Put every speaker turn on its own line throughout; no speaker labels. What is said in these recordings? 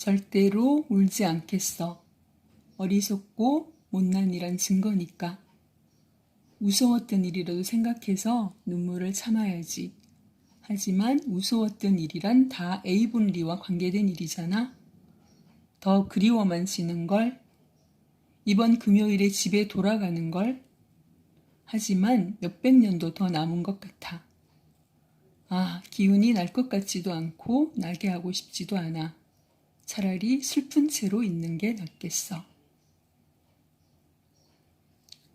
절대로 울지 않겠어. 어리석고 못난 일한 증거니까. 무서웠던 일이라도 생각해서 눈물을 참아야지. 하지만 무서웠던 일이란 다 A분리와 관계된 일이잖아. 더 그리워만 지는 걸. 이번 금요일에 집에 돌아가는 걸. 하지만 몇백 년도 더 남은 것 같아. 아, 기운이 날 것 같지도 않고 나게 하고 싶지도 않아. 차라리 슬픈 채로 있는 게 낫겠어.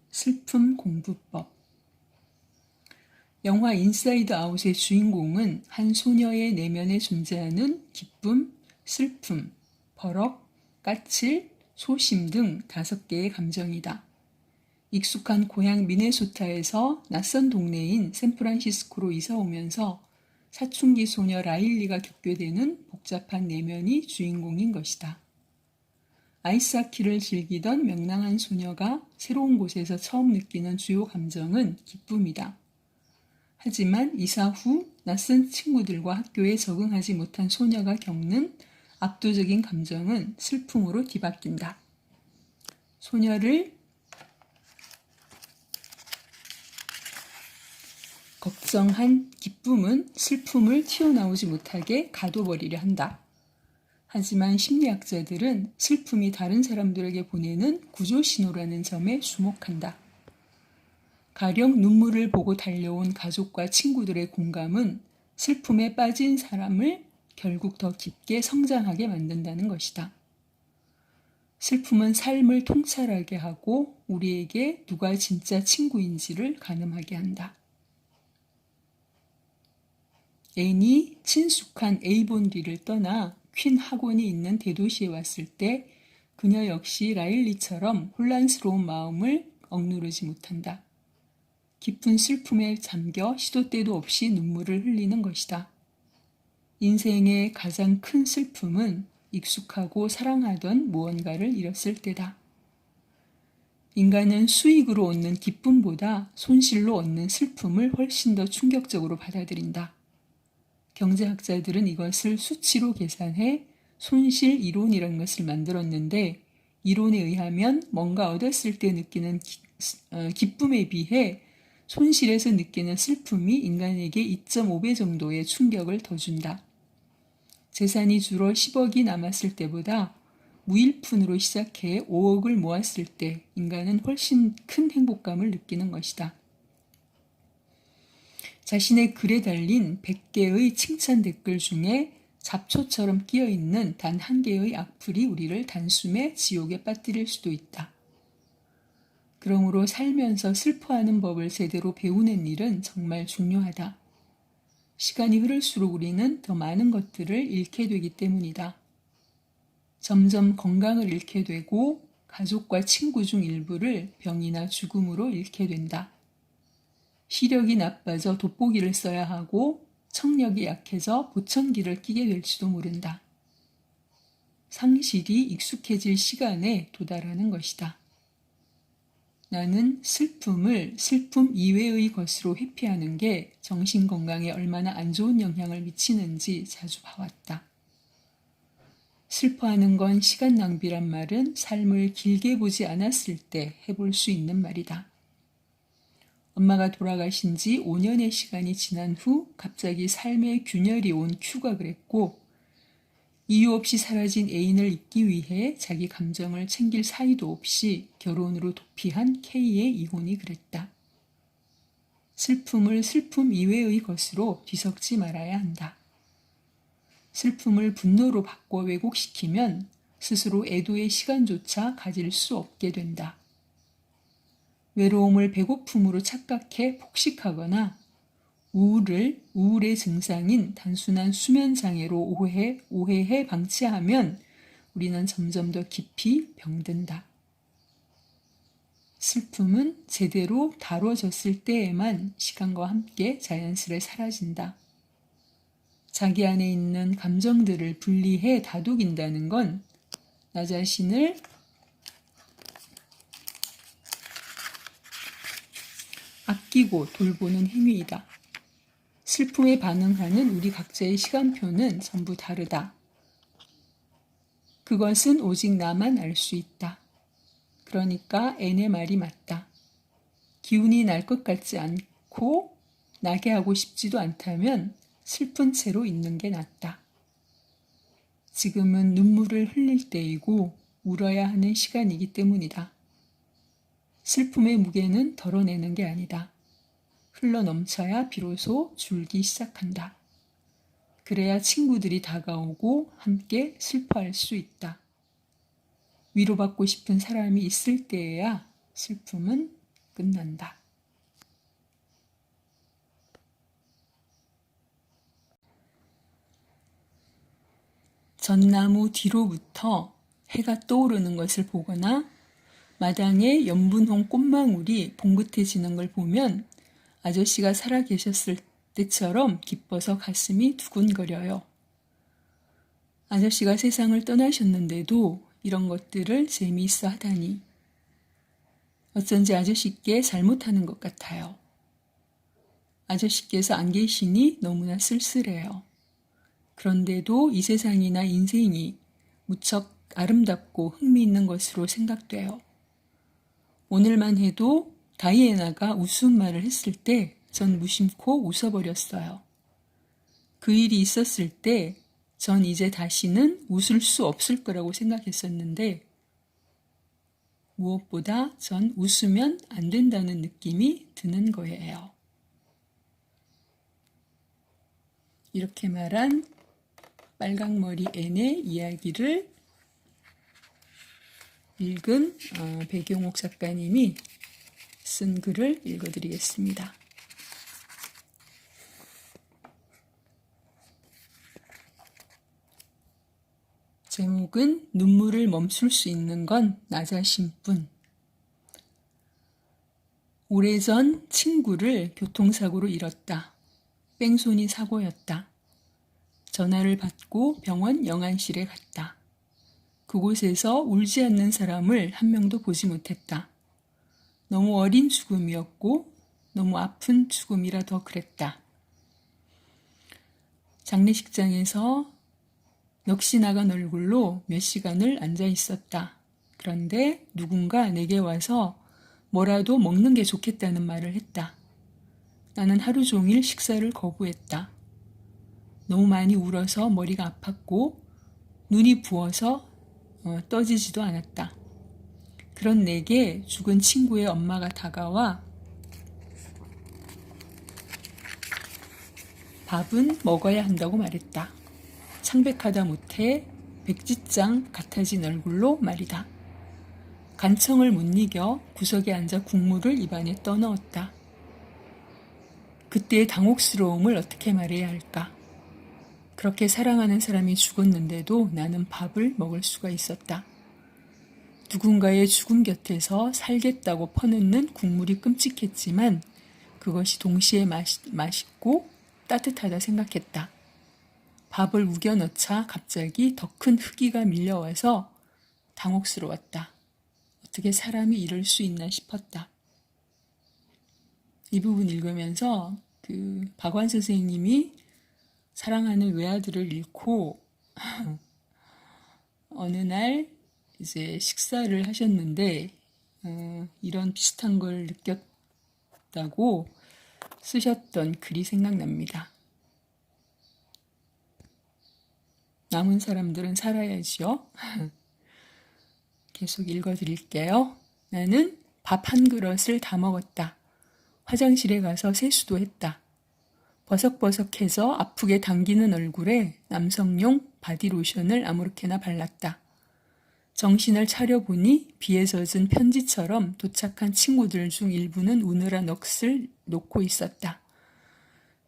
슬픔 공부법 영화 인사이드 아웃의 주인공은 한 소녀의 내면에 존재하는 기쁨, 슬픔, 버럭, 까칠, 소심 등 다섯 개의 감정이다. 익숙한 고향 미네소타에서 낯선 동네인 샌프란시스코로 이사 오면서 사춘기 소녀 라일리가 겪게 되는 복잡한 내면이 주인공인 것이다. 아이스하키를 즐기던 명랑한 소녀가 새로운 곳에서 처음 느끼는 주요 감정은 기쁨이다. 하지만 이사 후 낯선 친구들과 학교에 적응하지 못한 소녀가 겪는 압도적인 감정은 슬픔으로 뒤바뀐다. 소녀를 걱정한 기쁨은 슬픔을 튀어나오지 못하게 가둬버리려 한다. 하지만 심리학자들은 슬픔이 다른 사람들에게 보내는 구조 신호라는 점에 주목한다. 가령 눈물을 보고 달려온 가족과 친구들의 공감은 슬픔에 빠진 사람을 결국 더 깊게 성장하게 만든다는 것이다. 슬픔은 삶을 통찰하게 하고 우리에게 누가 진짜 친구인지를 가늠하게 한다. 앤이 친숙한 에이본리를 떠나 퀸 학원이 있는 대도시에 왔을 때 그녀 역시 라일리처럼 혼란스러운 마음을 억누르지 못한다. 깊은 슬픔에 잠겨 시도 때도 없이 눈물을 흘리는 것이다. 인생의 가장 큰 슬픔은 익숙하고 사랑하던 무언가를 잃었을 때다. 인간은 수익으로 얻는 기쁨보다 손실로 얻는 슬픔을 훨씬 더 충격적으로 받아들인다. 경제학자들은 이것을 수치로 계산해 손실 이론이라는 것을 만들었는데 이론에 의하면 뭔가 얻었을 때 느끼는 기, 어, 기쁨에 비해 손실에서 느끼는 슬픔이 인간에게 2.5배 정도의 충격을 더 준다. 재산이 주로 10억이 남았을 때보다 무일푼으로 시작해 5억을 모았을 때 인간은 훨씬 큰 행복감을 느끼는 것이다. 자신의 글에 달린 100개의 칭찬 댓글 중에 잡초처럼 끼어 있는 단 한 개의 악플이 우리를 단숨에 지옥에 빠뜨릴 수도 있다. 그러므로 살면서 슬퍼하는 법을 제대로 배우는 일은 정말 중요하다. 시간이 흐를수록 우리는 더 많은 것들을 잃게 되기 때문이다. 점점 건강을 잃게 되고 가족과 친구 중 일부를 병이나 죽음으로 잃게 된다. 시력이 나빠져 돋보기를 써야 하고 청력이 약해져 보청기를 끼게 될지도 모른다. 상실이 익숙해질 시간에 도달하는 것이다. 나는 슬픔을 슬픔 이외의 것으로 회피하는 게 정신 건강에 얼마나 안 좋은 영향을 미치는지 자주 봐왔다. 슬퍼하는 건 시간 낭비란 말은 삶을 길게 보지 않았을 때 해볼 수 있는 말이다. 엄마가 돌아가신 지 5년의 시간이 지난 후 갑자기 삶의 균열이 온 큐가 그랬고 이유 없이 사라진 애인을 잊기 위해 자기 감정을 챙길 사이도 없이 결혼으로 도피한 K의 이혼이 그랬다. 슬픔을 슬픔 이외의 것으로 뒤섞지 말아야 한다. 슬픔을 분노로 바꿔 왜곡시키면 스스로 애도의 시간조차 가질 수 없게 된다. 외로움을 배고픔으로 착각해 폭식하거나 우울을 우울의 증상인 단순한 수면 장애로 오해, 오해해 방치하면 우리는 점점 더 깊이 병든다. 슬픔은 제대로 다뤄졌을 때에만 시간과 함께 자연스레 사라진다. 자기 안에 있는 감정들을 분리해 다독인다는 건 나 자신을 아끼고 돌보는 행위이다. 슬픔에 반응하는 우리 각자의 시간표는 전부 다르다. 그것은 오직 나만 알 수 있다. 그러니까 N의 말이 맞다. 기운이 날 것 같지 않고 나게 하고 싶지도 않다면 슬픈 채로 있는 게 낫다. 지금은 눈물을 흘릴 때이고 울어야 하는 시간이기 때문이다. 슬픔의 무게는 덜어내는 게 아니다. 흘러 넘쳐야 비로소 줄기 시작한다. 그래야 친구들이 다가오고 함께 슬퍼할 수 있다. 위로받고 싶은 사람이 있을 때에야 슬픔은 끝난다. 전나무 뒤로부터 해가 떠오르는 것을 보거나 마당에 연분홍 꽃망울이 봉긋해지는 걸 보면 아저씨가 살아 계셨을 때처럼 기뻐서 가슴이 두근거려요. 아저씨가 세상을 떠나셨는데도 이런 것들을 재미있어 하다니. 어쩐지 아저씨께 잘못하는 것 같아요. 아저씨께서 안 계시니 너무나 쓸쓸해요. 그런데도 이 세상이나 인생이 무척 아름답고 흥미있는 것으로 생각돼요. 오늘만 해도 다이애나가 우스운 말을 했을 때 전 무심코 웃어버렸어요. 그 일이 있었을 때 전 이제 다시는 웃을 수 없을 거라고 생각했었는데 무엇보다 전 웃으면 안 된다는 느낌이 드는 거예요. 이렇게 말한 빨강머리 앤의 이야기를 읽은 어, 배경옥 작가님이 쓴 글을 읽어드리겠습니다. 제목은 눈물을 멈출 수 있는 건 나 자신뿐. 오래전 친구를 교통사고로 잃었다. 뺑소니 사고였다. 전화를 받고 병원 영안실에 갔다. 그곳에서 울지 않는 사람을 한 명도 보지 못했다. 너무 어린 죽음이었고 너무 아픈 죽음이라 더 그랬다. 장례식장에서 넋이 나간 얼굴로 몇 시간을 앉아 있었다. 그런데 누군가 내게 와서 뭐라도 먹는 게 좋겠다는 말을 했다. 나는 하루 종일 식사를 거부했다. 너무 많이 울어서 머리가 아팠고 눈이 부어서 어, 떠지지도 않았다. 그런 내게 죽은 친구의 엄마가 다가와 밥은 먹어야 한다고 말했다. 창백하다 못해 백지장 같아진 얼굴로 말이다. 간청을 못 이겨 구석에 앉아 국물을 입안에 떠넣었다. 그때의 당혹스러움을 어떻게 말해야 할까? 그렇게 사랑하는 사람이 죽었는데도 나는 밥을 먹을 수가 있었다. 누군가의 죽음 곁에서 살겠다고 퍼넣는 국물이 끔찍했지만 그것이 동시에 맛 맛있고 따뜻하다 생각했다. 밥을 우겨 넣자 갑자기 더 큰 흑기가 밀려와서 당혹스러웠다. 어떻게 사람이 이럴 수 있나 싶었다. 이 부분 읽으면서 그 박완 선생님이 사랑하는 외아들을 잃고 어느 날 이제 식사를 하셨는데 어, 이런 비슷한 걸 느꼈다고 쓰셨던 글이 생각납니다. 남은 사람들은 살아야지요. 계속 읽어드릴게요. 나는 밥 한 그릇을 다 먹었다. 화장실에 가서 세수도 했다. 버석버석해서 아프게 당기는 얼굴에 남성용 바디로션을 아무렇게나 발랐다. 정신을 차려보니 비에 젖은 편지처럼 도착한 친구들 중 일부는 우느라 넋을 놓고 있었다.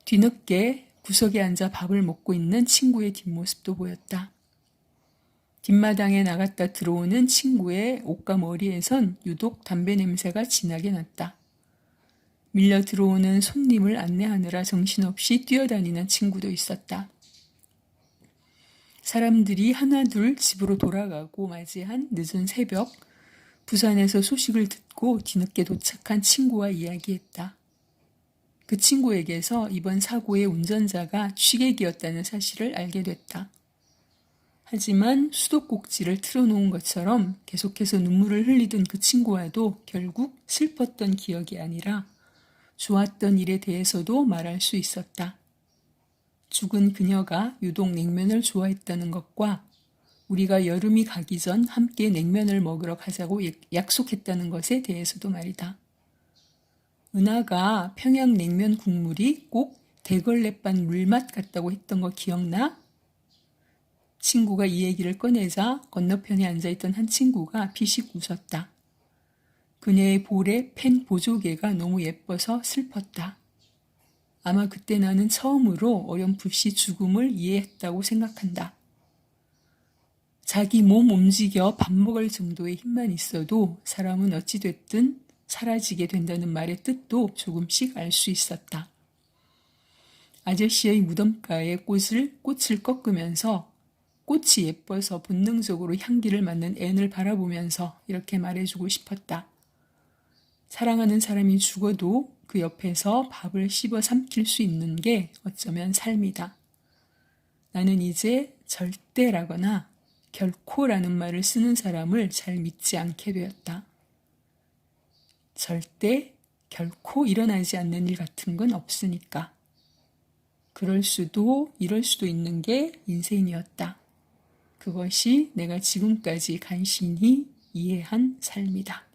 뒤늦게 구석에 앉아 밥을 먹고 있는 친구의 뒷모습도 보였다. 뒷마당에 나갔다 들어오는 친구의 옷과 머리에선 유독 담배 냄새가 진하게 났다. 밀려 들어오는 손님을 안내하느라 정신없이 뛰어다니는 친구도 있었다. 사람들이 하나둘 집으로 돌아가고 맞이한 늦은 새벽, 부산에서 소식을 듣고 뒤늦게 도착한 친구와 이야기했다. 그 친구에게서 이번 사고의 운전자가 취객이었다는 사실을 알게 됐다. 하지만 수도꼭지를 틀어놓은 것처럼 계속해서 눈물을 흘리던 그 친구와도 결국 슬펐던 기억이 아니라 좋았던 일에 대해서도 말할 수 있었다. 죽은 그녀가 유독 냉면을 좋아했다는 것과 우리가 여름이 가기 전 함께 냉면을 먹으러 가자고 약속했다는 것에 대해서도 말이다. 은하가 평양 냉면 국물이 꼭 대걸레반 물맛 같다고 했던 거 기억나? 친구가 이 얘기를 꺼내자 건너편에 앉아있던 한 친구가 피식 웃었다. 그녀의 볼에 펜 보조개가 너무 예뻐서 슬펐다. 아마 그때 나는 처음으로 어렴풋이 죽음을 이해했다고 생각한다. 자기 몸 움직여 밥 먹을 정도의 힘만 있어도 사람은 어찌됐든 사라지게 된다는 말의 뜻도 조금씩 알 수 있었다. 아저씨의 무덤가에 꽃을, 꽃을 꺾으면서 꽃이 예뻐서 본능적으로 향기를 맡는 앤을 바라보면서 이렇게 말해주고 싶었다. 사랑하는 사람이 죽어도 그 옆에서 밥을 씹어 삼킬 수 있는 게 어쩌면 삶이다. 나는 이제 절대라거나 결코라는 말을 쓰는 사람을 잘 믿지 않게 되었다. 절대, 결코 일어나지 않는 일 같은 건 없으니까. 그럴 수도, 이럴 수도 있는 게 인생이었다. 그것이 내가 지금까지 간신히 이해한 삶이다.